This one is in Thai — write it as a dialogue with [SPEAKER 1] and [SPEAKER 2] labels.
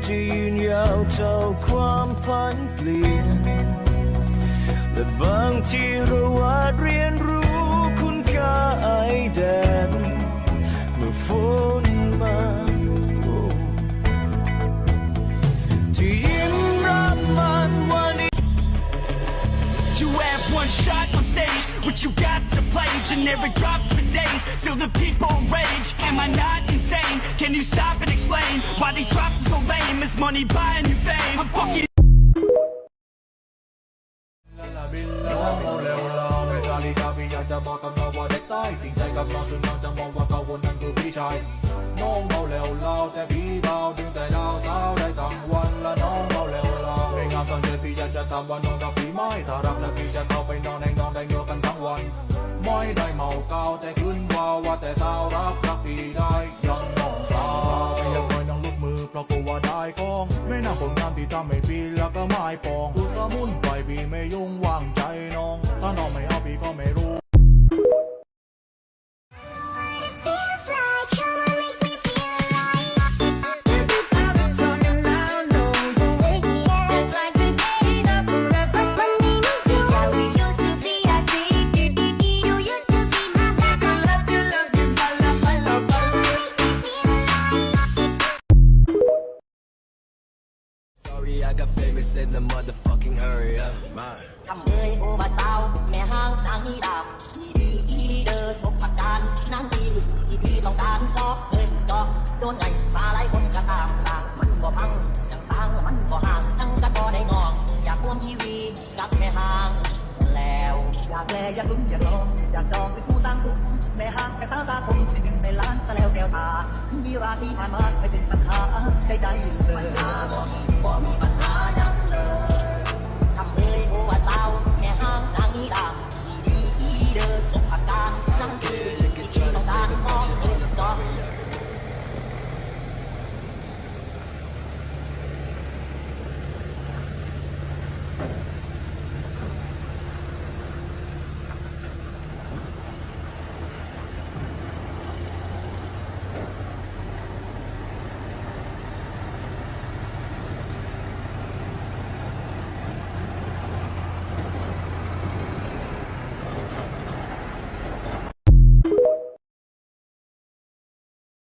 [SPEAKER 1] จะยืนยาวเท่าความพันเปลี่ยน และบางทีเราอาจเรียนรู้คุณค่าไอแดน เมื่อฝนมาโอ้ที่ยิ้มรับมันวันนี้
[SPEAKER 2] You have one shot on stage, what you got to play? Generic drops for days, still the people rage. Am I not insane? Can you stop and explain Lame? Is money buying you fame? I'm fucking.
[SPEAKER 3] จะบอกกับน้องว่าเด็กใต้จริงใจกับน้องจนน้องจะมองว่าเขาคนนั้นคือพี่ชายน้องเมาแล้วเราแต่พี่เบาดึงแต่ดาวเช้าได้ทั้งวันละน้องเมาแล้วเราไม่งามตอนเจ็พี่อยากจะทำว่าน้องรักพี่ไหมถ้ารักแล้วพี่จะเข้าไปนอนในนอนได้เงือกันทั้งวันไม่ได้เมาเก่าแต่ขึ้นว่าว่าแต่สาวรักรัก ว่าได้กอง ไม่น่าคนงานที่ทำให้พี่แล้วก็ไม่ปองพูดสมุนไปพี่ไม่ยุ่งวางใจน้อง ถ้าน้องไม่เอาพี่ก็ไม่รู้
[SPEAKER 1] Sorry I got famous in the motherfucking hurry up man
[SPEAKER 4] คำเอ่ยโอมาสาวแม่ห้างนางนี่ดำดีดีอีเดอร์สมประการนางดีรู้สึกดีดีต้องการจอกเอ้ยจอกโดนไงมาไล่คนกระตามสร้างมันบ่พังจังสร้างมันบ่ห่างทั้งกระบ่ได้งอกอยากร่วมชีวิตกับแม่ห้างแล้ว
[SPEAKER 5] อยากแลอยากลุ้นอยากลองอยากจองเป็นผู้สร้างสุขแม่ห้างแต่สาวตาคมเป็นหนึ่งในล้านซะแล้วแก้วตา มีราที่ผ่านมาไม่เป็นปัญหาใดๆเลย
[SPEAKER 4] บ่มีบ่มีปัญหา